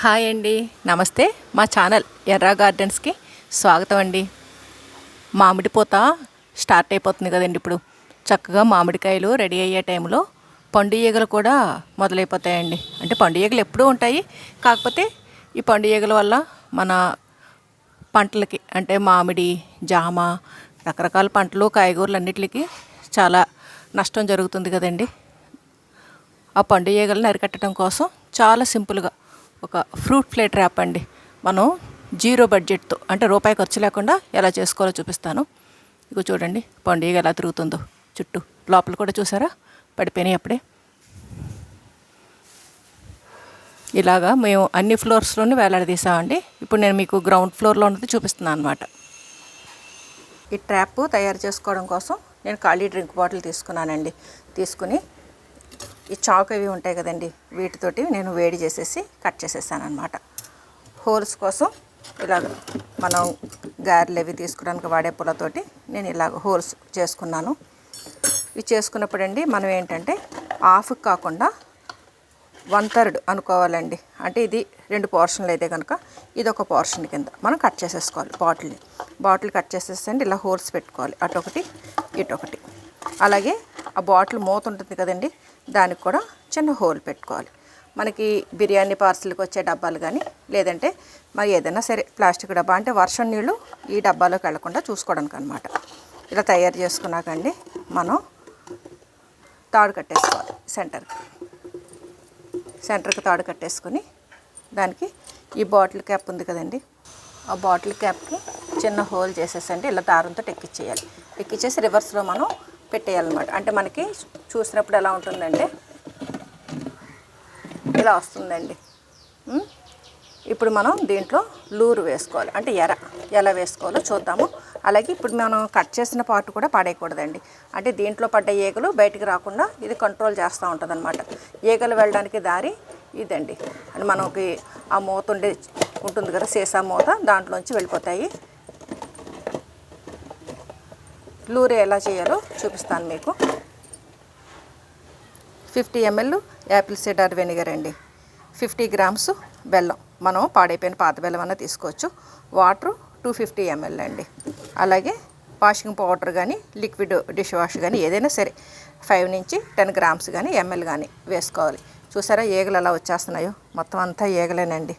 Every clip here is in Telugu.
హాయ్ అండి. నమస్తే. మా ఛానల్ ఎర్రా గార్డెన్స్కి స్వాగతం అండి. మామిడి పూత స్టార్ట్ అయిపోతుంది కదండి ఇప్పుడు. చక్కగా మామిడికాయలు రెడీ అయ్యే టైంలో పండు ఈగలు కూడా మొదలైపోతాయండి. అంటే పండు ఈగలు ఎప్పుడూ ఉంటాయి. కాకపోతే ఈ పండు ఈగల వల్ల మన పంటలకి అంటే మామిడి జామ రకరకాల పంటలు కాయగూరలు అన్నిటికీ చాలా నష్టం జరుగుతుంది కదండి. ఆ పండు ఈగలను అరికట్టడం కోసం చాలా సింపుల్గా ఒక ఫ్రూట్ ప్లేట్ ట్రాప్ అండి. మనం జీరో బడ్జెట్తో అంటే రూపాయి ఖర్చు లేకుండా ఎలా చేసుకోవాలో చూపిస్తాను. ఇక చూడండి పండుగ ఎలా తిరుగుతుందో చుట్టూ. లోపల కూడా చూసారా? పడిపోయినాయి అప్పుడే. ఇలాగా మేము అన్ని ఫ్లోర్స్లోనే వేలాడదీసామండి. ఇప్పుడు నేను మీకు గ్రౌండ్ ఫ్లోర్లో ఉన్నది చూపిస్తున్నాను అనమాట ఈ ట్రాప్ తయారు చేసుకోవడం కోసం నేను ఖాళీ డ్రింక్ బాటిల్ తీసుకున్నానండి. తీసుకుని ఈ చాక్ అవి ఉంటాయి కదండి వీటితోటి నేను వేడి చేసేసి కట్ చేసేసాను అనమాట హోల్స్ కోసం ఇలాగ మనం గారెలు అవి తీసుకోవడానికి వాడే పుల్లతోటి నేను ఇలాగ హోల్స్ చేసుకున్నాను. ఇవి చేసుకున్నప్పుడు అండి మనం ఏంటంటే హాఫ్ కాకుండా వన్ థర్డ్ అనుకోవాలండి. అంటే ఇది రెండు పోర్షన్లు అయితే కనుక ఇది ఒక పోర్షన్ కింద మనం కట్ చేసేసుకోవాలి బాటిల్ని. బాటిల్ కట్ చేసేసండి ఇలా హోల్స్ పెట్టుకోవాలి. అటొకటి ఇటొకటి. అలాగే ఆ బాటిల్ మూత ఉంటుంది కదండి దానికి కూడా చిన్న హోల్ పెట్టుకోవాలి. మనకి బిర్యానీ పార్సల్కి వచ్చే డబ్బాలు కానీ లేదంటే మరి ఏదైనా సరే ప్లాస్టిక్ డబ్బా అంటే వర్షం నీళ్ళు ఈ డబ్బాలోకి వెళ్ళకుండా చూసుకోవడానికి అనమాట ఇలా తయారు చేసుకున్నాకండి మనం తాడు కట్టేసుకోవాలి సెంటర్కి. సెంటర్కి తాడు కట్టేసుకొని దానికి ఈ బాటిల్ క్యాప్ ఉంది కదండి ఆ బాటిల్ క్యాప్కి చిన్న హోల్ చేసేసండి ఇలా దారంతో ఎక్కిచ్చేయాలి ఎక్కిచ్చేసి రివర్స్లో మనం పెట్టేయాలన్నమాట. అంటే మనకి చూసినప్పుడు ఎలా ఉంటుందంటే ఇలా వస్తుందండి. ఇప్పుడు మనం దీంట్లో లూరు వేసుకోవాలి. అంటే ఎర ఎలా వేసుకోవాలో చూద్దాము. అలాగే ఇప్పుడు మనం కట్ చేసిన పార్ట్ కూడా పడేయకూడదండి. అంటే దీంట్లో పడ్డ ఈగలు బయటికి రాకుండా ఇది కంట్రోల్ చేస్తూ ఉంటుంది అనమాట ఈగలు వెళ్ళడానికి దారి ఇదండి. అని మనకి ఆ మూత ఉండే ఉంటుంది కదా సీసా మూత దాంట్లోంచి వెళ్ళిపోతాయి. లూరే ఎలా చేయాలో చూపిస్తాను మీకు. Fifty ML apple cider vinegar అండి. ఫిఫ్టీ గ్రామ్స్ బెల్లం మనం పాడైపోయిన పాత బెల్లం అన్న తీసుకోవచ్చు. వాటర్ టూ ఫిఫ్టీ ఎంఎల్ అండి. అలాగే వాషింగ్ పౌడర్ కానీ లిక్విడ్ డిష్ వాష్ కానీ ఏదైనా సరే ఫైవ్ నుంచి టెన్ గ్రామ్స్ కానీ ఎంఎల్ కానీ వేసుకోవాలి. చూసారా ఈగలు ఎలా వచ్చేస్తున్నాయో? మొత్తం అంతా ఈగలేనండి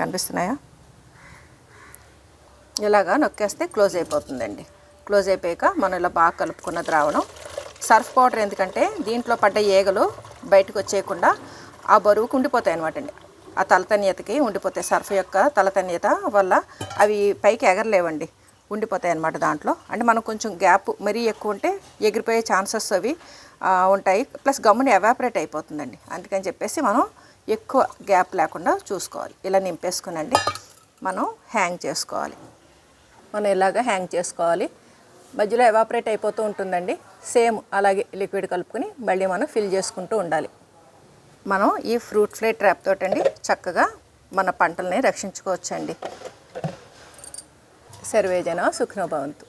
కనిపిస్తున్నాయా? ఇలాగా నొక్కేస్తే క్లోజ్ అయిపోతుందండి. క్లోజ్ అయిపోయాక మనం ఇలా బాగా కలుపుకున్న ద్రావణం. సర్ఫ్ పౌడర్ ఎందుకంటే దీంట్లో పడ్డ ఈగలు బయటకు వచ్చేయకుండా ఆ బరువుకు ఉండిపోతాయి అనమాట అండి ఆ తలతన్యతకి ఉండిపోతాయి. సర్ఫ్ యొక్క తలతన్యత వల్ల అవి పైకి ఎగరలేవండి. ఉండిపోతాయి అన్నమాట దాంట్లో. అంటే మనం కొంచెం గ్యాప్ మరీ ఎక్కువ ఉంటే ఎగిరిపోయే ఛాన్సెస్ అవి ఉంటాయి. ప్లస్ గమ్ముని ఎవాపరేట్ అయిపోతుందండి. అందుకని చెప్పేసి మనం ఎక్కువ గ్యాప్ లేకుండా చూసుకోవాలి. ఇలా నింపేసుకునండి. మనం హ్యాంగ్ చేసుకోవాలి. మనం ఇలాగ హ్యాంగ్ చేసుకోవాలి. మధ్యలో ఎవాపరేట్ అయిపోతూ ఉంటుందండి. సేమ్ అలాగే లిక్విడ్ కలుపుకొని మళ్ళీ మనం ఫిల్ చేసుకుంటూ ఉండాలి. మనం ఈ ఫ్రూట్ ఫ్లై ట్రాప్ తోటండి చక్కగా మన పంటల్ని రక్షించుకోవచ్చండి. సర్వేజన సుఖనోభవంతు